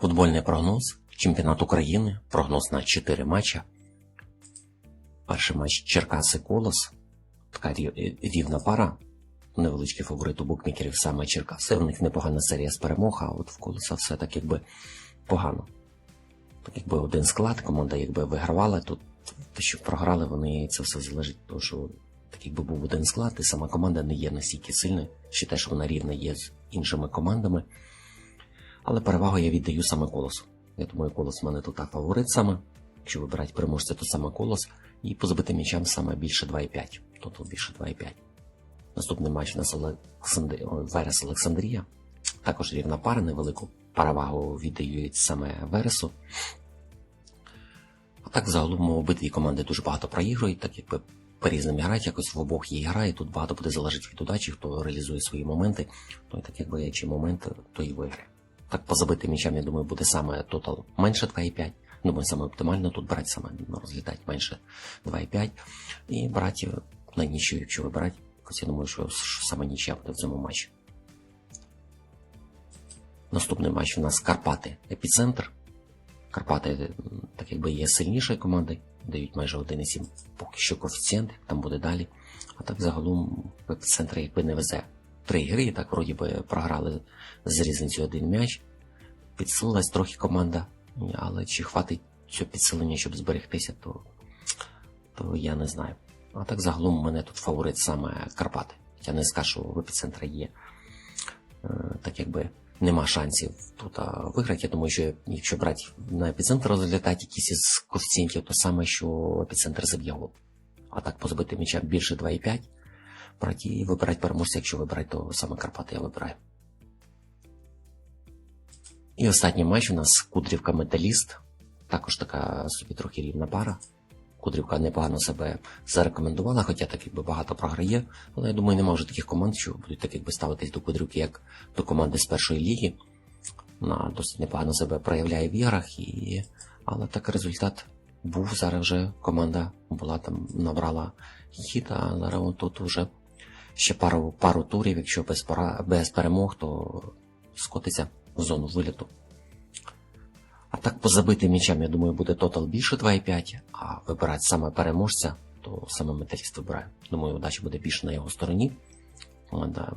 Футбольний прогноз. Чемпіонат України. Прогноз на 4 матча. Перший матч Черкаси Колос. Така рівна пара. Невеличкий фаворит у букмекерів саме Черкаси. У них непогана серія з перемог, а от в Колоса все так якби погано. Так якби один склад, команда якби вигравала, тут те, що програли, вони це все залежить того, що так якби був один склад, і сама команда не є настільки сильною, ще те, що вона рівна є з іншими командами. Але перевагу я віддаю саме колосу. Я думаю, колос в мене тут так фаворит саме. Якщо вибирати переможця, то саме колос. І по забитим м'ячам саме більше 2,5. Тобто більше 2,5. Наступний матч у нас Олександр... Верес Олександрія. Також рівна пара, невелику перевагу віддають саме Вересу. А так загалом обидві команди дуже багато проігрують, так якби по-різному грають, якось в обох є гра, і тут багато буде залежати від удачі, хто реалізує свої моменти, то і так якби чи момент, то і виграє. Так по забитим м'ячам, я думаю, буде саме тотал менше 2,5. Думаю, саме оптимально тут брати саме розглядати менше 2,5. І брати на нічию, якщо вибирати. Якось я думаю, що, саме нічия буде в цьому матчі. Наступний матч у нас Карпати Епіцентр. Карпати, так якби є сильнішою командою, дають майже 1,7 поки що коефіцієнт, там буде далі. А так загалом в епіцентрі якби не везе. Три гри, так вроді би програли з різницею один м'яч. Підсилилась трохи команда, але чи хватить цього підсилення, щоб зберегтися, то, то я не знаю. А так загалом мене тут фаворит саме Карпати. Я не скажу, що в епіцентрі є. е, Так якби нема шансів тут виграти. Я думаю, що якщо брати на епіцентр розглядати якісь із коефіцієнтів, то саме, що епіцентр заб'є гол. А так позбити м'яча більше 2,5. Брати і вибирати переможця, якщо вибирати, то саме Карпати я вибираю. І останній матч у нас Кудрівка Металіст. Також така собі трохи рівна пара. Кудрівка непогано себе зарекомендувала, хоча так якби багато програє. Але я думаю, немає вже таких команд, що будуть так якби ставитись до Кудрівки як до команди з першої ліги. Вона досить непогано себе проявляє в іграх, і... але так результат був. Зараз вже команда була там, набрала хід, а зараз тут вже ще пару, пару турів, якщо без, пора, без перемог, то скотиться в зону виліту. А так по забитим м'ячам, я думаю, буде тотал більше 2,5, а вибирати саме переможця, то саме металіст вибирає. Думаю, удача буде більше на його стороні. Команда,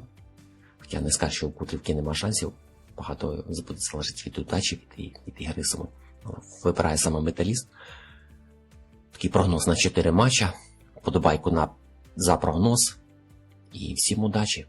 хоча не скажу, що у Кутрівки нема шансів, багато буде залежить від удачі, від, від ігри саме. Вибирає саме металіст. Такий прогноз на 4 матча. Подобайку на, за прогноз. І всім удачі!